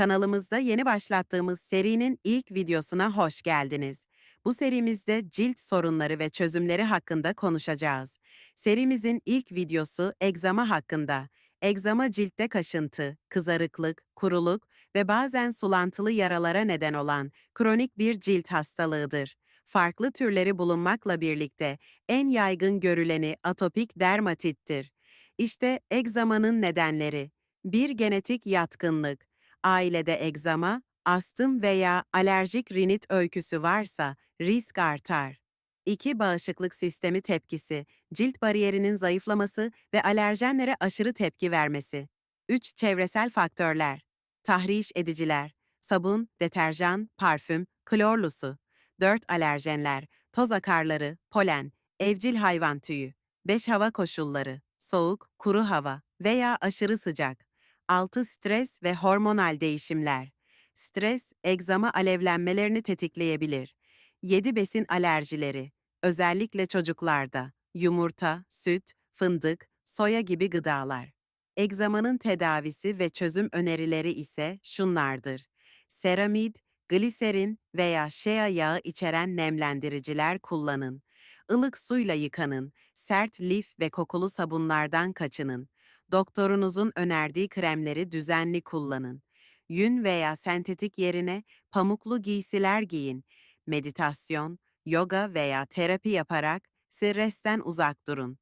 Kanalımızda yeni başlattığımız serinin ilk videosuna hoş geldiniz. Bu serimizde cilt sorunları ve çözümleri hakkında konuşacağız. Serimizin ilk videosu egzama hakkında. Egzama ciltte kaşıntı, kızarıklık, kuruluk ve bazen sulantılı yaralara neden olan kronik bir cilt hastalığıdır. Farklı türleri bulunmakla birlikte en yaygın görüleni atopik dermatittir. İşte egzamanın nedenleri. Bir genetik yatkınlık, ailede egzama, astım veya alerjik rinit öyküsü varsa risk artar. 2. Bağışıklık sistemi tepkisi, cilt bariyerinin zayıflaması ve alerjenlere aşırı tepki vermesi. 3. Çevresel faktörler, tahriş ediciler, sabun, deterjan, parfüm, klorlu su. 4. Alerjenler, toz akarları, polen, evcil hayvan tüyü. 5. Hava koşulları, soğuk, kuru hava veya aşırı sıcak. 6. Stres ve hormonal değişimler. Stres, egzama alevlenmelerini tetikleyebilir. 7. Besin alerjileri, özellikle çocuklarda. Yumurta, süt, fındık, soya gibi gıdalar. Egzamanın tedavisi ve çözüm önerileri ise şunlardır. Seramid, gliserin veya shea yağı içeren nemlendiriciler kullanın. Ilık suyla yıkanın, sert lif ve kokulu sabunlardan kaçının. Doktorunuzun önerdiği kremleri düzenli kullanın. Yün veya sentetik yerine pamuklu giysiler giyin. Meditasyon, yoga veya terapi yaparak stresten uzak durun.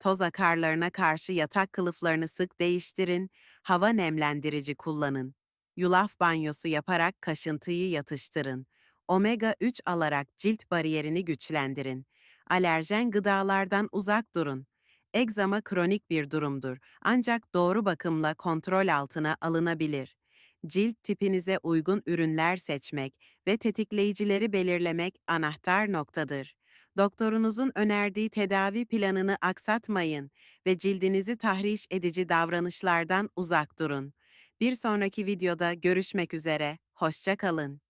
Toz akarlarına karşı yatak kılıflarını sık değiştirin, hava nemlendirici kullanın. Yulaf banyosu yaparak kaşıntıyı yatıştırın. Omega 3 alarak cilt bariyerini güçlendirin. Alerjen gıdalardan uzak durun. Egzama kronik bir durumdur ancak doğru bakımla kontrol altına alınabilir. Cilt tipinize uygun ürünler seçmek ve tetikleyicileri belirlemek anahtar noktadır. Doktorunuzun önerdiği tedavi planını aksatmayın ve cildinizi tahriş edici davranışlardan uzak durun. Bir sonraki videoda görüşmek üzere, hoşça kalın.